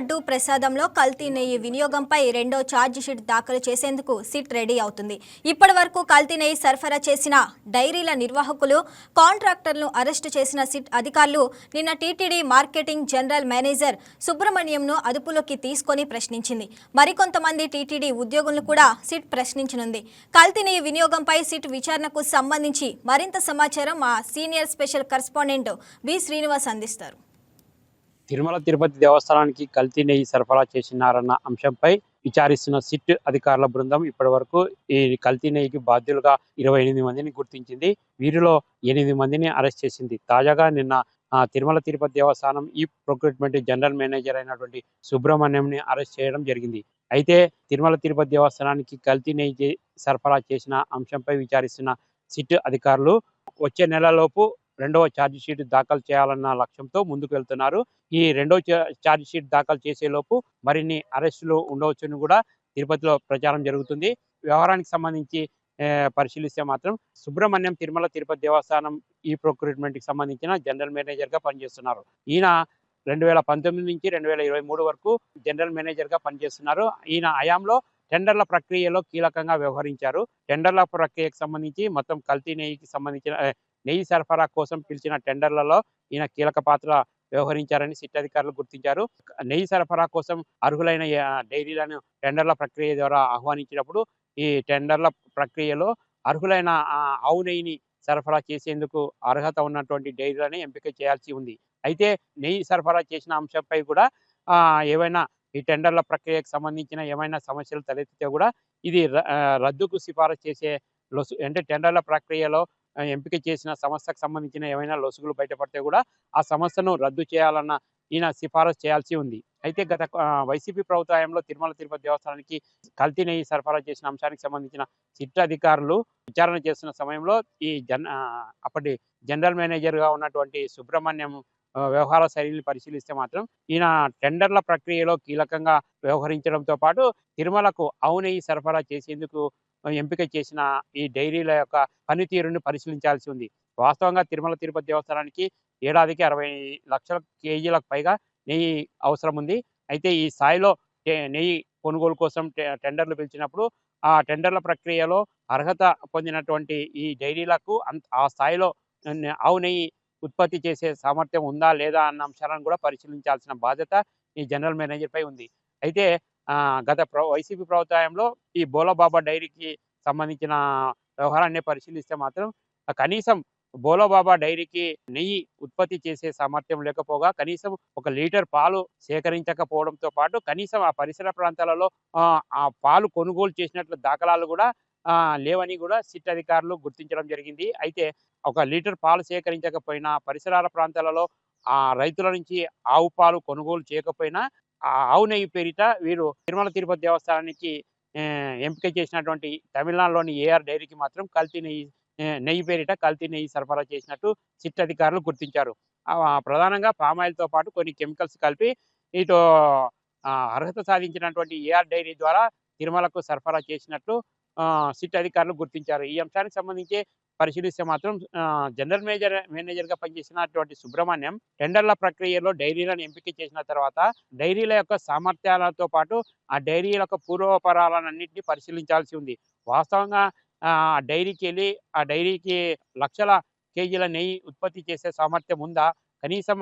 లడ్డు ప్రసాదంలో కల్తీ నెయ్యి వినియోగంపై రెండో ఛార్జ్ షీట్ దాఖలు చేసేందుకు సిట్ రెడీ అవుతుంది. ఇప్పటి వరకు కల్తీ నెయ్యి సరఫరా చేసిన డైరీల నిర్వాహకులు కాంట్రాక్టర్లను అరెస్టు చేసిన సిట్ అధికారులు నిన్న టీటీడీ మార్కెటింగ్ జనరల్ మేనేజర్ సుబ్రహ్మణ్యంను అదుపులోకి తీసుకొని ప్రశ్నించింది. మరికొంతమంది టీటీడీ ఉద్యోగులను కూడా సిట్ ప్రశ్నించనుంది. కల్తీ నెయ్యి వినియోగంపై సిట్ విచారణకు సంబంధించి మరింత సమాచారం మా senior special correspondent B Srinivas అందిస్తారు. తిరుమల తిరుపతి దేవస్థానానికి కల్తీ నెయ్యి సరఫరా చేసినారన్న అంశంపై విచారిస్తున్న సిట్ అధికారుల బృందం ఇప్పటి వరకు ఈ కల్తీ నెయ్యికి బాధ్యులుగా ఇరవై ఎనిమిది మందిని గుర్తించింది. వీరిలో ఎనిమిది మందిని అరెస్ట్ చేసింది. తాజాగా నిన్న తిరుమల తిరుపతి దేవస్థానం ఈ ప్రొక్రూట్మెంట్ జనరల్ మేనేజర్ అయినటువంటి సుబ్రహ్మణ్యంని అరెస్ట్ చేయడం జరిగింది. అయితే తిరుమల తిరుపతి దేవస్థానానికి కల్తీ నెయ్యి సరఫరా చేసిన అంశంపై విచారిస్తున్న సిట్ అధికారులు వచ్చే నెలలోపు రెండవ ఛార్జ్ షీట్ దాఖలు చేయాలన్న లక్ష్యంతో ముందుకు వెళ్తున్నారు. ఈ రెండవ చా- ఛార్జ్ షీట్ దాఖలు చేసే లోపు మరిన్ని అరెస్టులు ఉండవచ్చని కూడా తిరుపతిలో ప్రచారం జరుగుతుంది. వ్యవహారానికి సంబంధించి పరిశీలిస్తే మాత్రం సుబ్రహ్మణ్యం తిరుమల తిరుపతి దేవస్థానం ఈ procurement కి సంబంధించిన జనరల్ మేనేజర్గా పనిచేస్తున్నారు. ఈయన రెండు వేల పంతొమ్మిది నుంచి రెండు వేల ఇరవై మూడు వరకు జనరల్ మేనేజర్గా పనిచేస్తున్నారు. ఈయన హయాంలో టెండర్ల ప్రక్రియలో కీలకంగా వ్యవహరించారు. టెండర్ల ప్రక్రియకు సంబంధించి మొత్తం కల్తీ నెయ్యికి సంబంధించిన నెయ్యి సరఫరా కోసం పిలిచిన టెండర్లలో ఈయన కీలక పాత్ర వ్యవహరించారని సిట్ అధికారులు గుర్తించారు. నెయ్యి సరఫరా కోసం అర్హులైన డైరీలను టెండర్ల ప్రక్రియ ద్వారా ఆహ్వానించినప్పుడు ఈ టెండర్ల ప్రక్రియలో అర్హులైన ఆవు నెయ్యిని సరఫరా చేసేందుకు అర్హత ఉన్నటువంటి డైరీలను ఎంపిక చేయాల్సి ఉంది. అయితే నెయ్యి సరఫరా చేసిన అంశంపై కూడా ఏవైనా ఈ టెండర్ల ప్రక్రియకు సంబంధించిన ఏమైనా సమస్యలు తలెత్తితే కూడా ఇది రద్దుకు సిఫారసు చేసే లొసు అంటే టెండర్ల ప్రక్రియలో ఎంపిక చేసిన సంస్థకు సంబంధించిన ఏమైనా లొసుగులు బయటపడితే కూడా ఆ సంస్థను రద్దు చేయాలన్న ఈయన సిఫారసు చేయాల్సి ఉంది. అయితే గత వైసీపీ ప్రభుత్వంలో తిరుమల తిరుపతి దేవస్థానానికి కల్తీ నెయ్యి సరఫరా చేసిన అంశానికి సంబంధించిన సిట్ అధికారులు విచారణ చేస్తున్న సమయంలో ఈ జన్ అప్పటి జనరల్ మేనేజర్గా ఉన్నటువంటి సుబ్రహ్మణ్యం వ్యవహార శైలిని పరిశీలిస్తే మాత్రం ఈయన టెండర్ల ప్రక్రియలో కీలకంగా వ్యవహరించడంతో పాటు తిరుమలకు ఆవు నెయ్యి సరఫరా చేసేందుకు ఎంపిక చేసిన ఈ డైరీల యొక్క పనితీరును పరిశీలించాల్సి ఉంది. వాస్తవంగా తిరుమల తిరుపతి దేవస్థానానికి ఏడాదికి అరవై లక్షల కేజీలకు పైగా నెయ్యి అవసరం ఉంది. అయితే ఈ స్థాయిలో నెయ్యి కొనుగోలు కోసం టెండర్లు పిలిచినప్పుడు ఆ టెండర్ల ప్రక్రియలో అర్హత పొందినటువంటి ఈ డైరీలకు ఆ స్థాయిలో ఆవు నెయ్యి ఉత్పత్తి చేసే సామర్థ్యం ఉందా లేదా అన్న అంశాలను కూడా పరిశీలించాల్సిన బాధ్యత ఈ జనరల్ మేనేజర్పై ఉంది. అయితే గత ప్ర వైసీపీ ప్రభుత్వంలో ఈ బోలోబాబా డైరీకి సంబంధించిన వ్యవహారాన్ని పరిశీలిస్తే మాత్రం కనీసం బోలోబాబా డైరీకి నెయ్యి ఉత్పత్తి చేసే సామర్థ్యం లేకపోగా కనీసం ఒక లీటర్ పాలు సేకరించకపోవడంతో పాటు కనీసం ఆ పరిసర ప్రాంతాలలో ఆ, పాలు కొనుగోలు చేసినట్లు దాఖలాలు కూడా లేవని కూడా సిట్ అధికారులు గుర్తించడం జరిగింది. అయితే ఒక లీటర్ పాలు సేకరించకపోయినా పరిసరాల ప్రాంతాలలో ఆ రైతుల నుంచి ఆవు పాలు కొనుగోలు చేయకపోయినా ఆవు నెయ్యి పేరిట వీరు తిరుమల తిరుపతి దేవస్థానానికి ఎంపిక చేసినటువంటి తమిళనాడులోని ఏఆర్ డైరీకి మాత్రం కల్తీ నెయ్యి నెయ్యి పేరిట కల్తీ నెయ్యి సరఫరా చేసినట్టు సిట్ అధికారులు గుర్తించారు. ప్రధానంగా పామాయిల్తో పాటు కొన్ని కెమికల్స్ కలిపి ఇటు అర్హత సాధించినటువంటి ఏఆర్ డైరీ ద్వారా తిరుమలకు సరఫరా చేసినట్టు ఆ, సిట్ అధికారులు గుర్తించారు. ఈ అంశానికి సంబంధించి పరిశీలిస్తే మాత్రం జనరల్ మేనేజర్ మేనేజర్గా పనిచేసినటువంటి సుబ్రహ్మణ్యం టెండర్ల ప్రక్రియలో డైరీలను ఎంపిక చేసిన తర్వాత డైరీల యొక్క సామర్థ్యాలతో పాటు ఆ డైరీల యొక్క పూర్వపరాలన్నింటినీ పరిశీలించాల్సి ఉంది. వాస్తవంగా ఆ డైరీకి వెళ్ళి ఆ డైరీకి లక్షల కేజీల నెయ్యి ఉత్పత్తి చేసే సామర్థ్యం ఉందా? కనీసం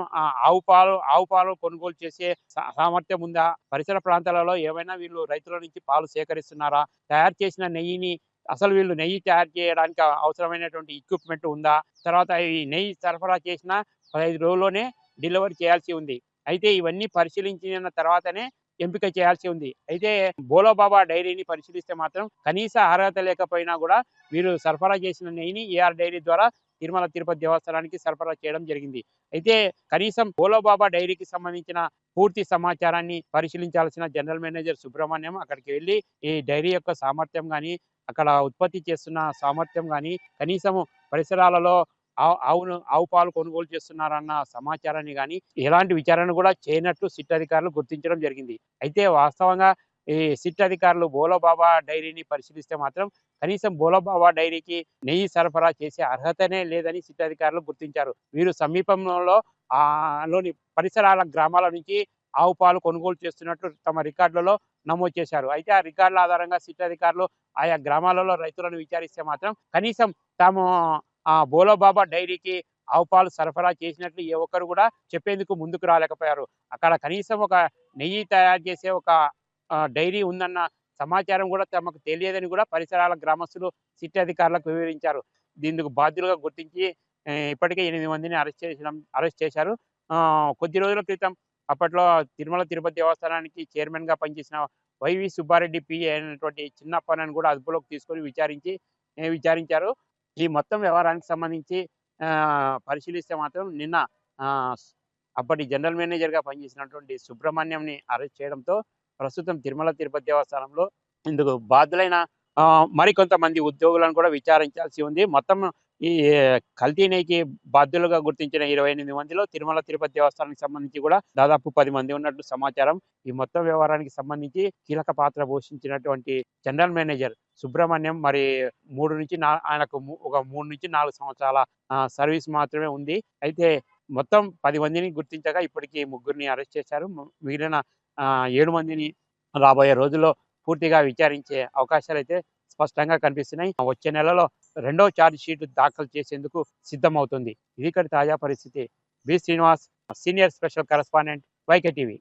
ఆవు పాలు ఆవు పాలు కొనుగోలు చేసే సామర్థ్యం ఉందా? పరిసర ప్రాంతాలలో ఏమైనా వీళ్ళు రైతుల నుంచి పాలు సేకరిస్తున్నారా? తయారు చేసిన నెయ్యిని అసలు వీళ్ళు నెయ్యి తయారు చేయడానికి అవసరమైనటువంటి ఎక్విప్మెంట్ ఉందా? తర్వాత ఈ నెయ్యి సరఫరా చేసిన పదహైదు రోజుల్లోనే డెలివరీ చేయాల్సి ఉంది. అయితే ఇవన్నీ పరిశీలించిన తర్వాతనే ఎంపిక చేయాల్సి ఉంది. అయితే బోలోబాబా డైరీని పరిశీలిస్తే మాత్రం కనీస అర్హత లేకపోయినా కూడా వీరు సరఫరా చేసిన నెయ్యిని ఏఆర్ డైరీ ద్వారా తిరుమల తిరుపతి దేవస్థానానికి సరఫరా చేయడం జరిగింది. అయితే కనీసం బోలోబాబా డైరీకి సంబంధించిన పూర్తి సమాచారాన్ని పరిశీలించాల్సిన జనరల్ మేనేజర్ సుబ్రహ్మణ్యం అక్కడికి వెళ్ళి ఈ డైరీ యొక్క సామర్థ్యం కానీ అక్కడ ఉత్పత్తి చేస్తున్న సామర్థ్యం కానీ కనీసం పరిసరాలలో ఆవు ఆవును ఆవు పాలు కొనుగోలు చేస్తున్నారన్న సమాచారాన్ని కానీ ఎలాంటి విచారణ కూడా చేయనట్టు సిట్ అధికారులు గుర్తించడం జరిగింది. అయితే వాస్తవంగా ఈ సిట్ అధికారులు బోలోబాబా డైరీని పరిశీలిస్తే మాత్రం కనీసం బోలోబాబా డైరీకి నెయ్యి సరఫరా చేసే అర్హతనే లేదని సిట్ అధికారులు గుర్తించారు. వీరు సమీపంలో ఆ లోని పరిసరాల గ్రామాల నుంచి ఆవు పాలు కొనుగోలు చేస్తున్నట్లు తమ రికార్డులలో నమోదు చేశారు. అయితే ఆ రికార్డుల ఆధారంగా సిట్ అధికారులు ఆయా గ్రామాలలో రైతులను విచారిస్తే మాత్రం కనీసం తాము ఆ బోలోబాబా డైరీకి ఆవు పాలు సరఫరా చేసినట్లు ఏ ఒక్కరు కూడా చెప్పేందుకు ముందుకు రాలేకపోయారు. అక్కడ కనీసం ఒక నెయ్యి తయారు చేసే ఒక డైరీ ఉందన్న సమాచారం కూడా తమకు తెలియదని కూడా పరిసరాల గ్రామస్తులు సిట్ అధికారులకు వివరించారు. దీనికి బాధ్యులుగా గుర్తించి ఇప్పటికే ఎనిమిది మందిని అరెస్ట్ చేసిన అరెస్ట్ చేశారు. కొద్ది రోజుల క్రితం అప్పట్లో తిరుమల తిరుపతి దేవస్థానానికి చైర్మన్గా పనిచేసిన వైవి సుబ్బారెడ్డి పిఏ అయినటువంటి చిన్నప్పనని కూడా అదుపులోకి తీసుకొని విచారించి విచారించారు. ఈ మొత్తం వ్యవహారానికి సంబంధించి ఆ, పరిశీలిస్తే మాత్రం నిన్న ఆ, అప్పటి జనరల్ మేనేజర్గా పనిచేసినటువంటి సుబ్రహ్మణ్యంని అరెస్ట్ చేయడంతో ప్రస్తుతం తిరుమల తిరుపతి దేవస్థానంలో ఇందుకు బాధ్యులైన ఆ, మరికొంతమంది ఉద్యోగులను కూడా విచారించాల్సి ఉంది. మొత్తం ఈ కల్తీనేకి బాధ్యులుగా గుర్తించిన ఇరవై ఎనిమిది మందిలో తిరుమల తిరుపతి దేవస్థానానికి సంబంధించి కూడా దాదాపు పది మంది ఉన్నట్లు సమాచారం. ఈ మొత్తం వ్యవహారానికి సంబంధించి కీలక పాత్ర పోషించినటువంటి జనరల్ మేనేజర్ సుబ్రహ్మణ్యం మరి మూడు నుంచి నా ఆయనకు ఒక మూడు నుంచి నాలుగు సంవత్సరాల సర్వీస్ మాత్రమే ఉంది. అయితే మొత్తం పది మందిని గుర్తించగా ఇప్పటికీ ముగ్గురిని అరెస్ట్ చేశారు. మిగిలిన ఏడు మందిని రాబోయే రోజుల్లో పూర్తిగా విచారించే అవకాశాలు అయితే స్పష్టంగా కనిపిస్తున్నాయి. వచ్చే నెలలో రెండో ఛార్జ్ షీట్ దాఖలు చేసేందుకు సిద్ధమవుతుంది. ఇది ఇక్కడ తాజా పరిస్థితి. B. Srinivas senior special correspondent YK TV.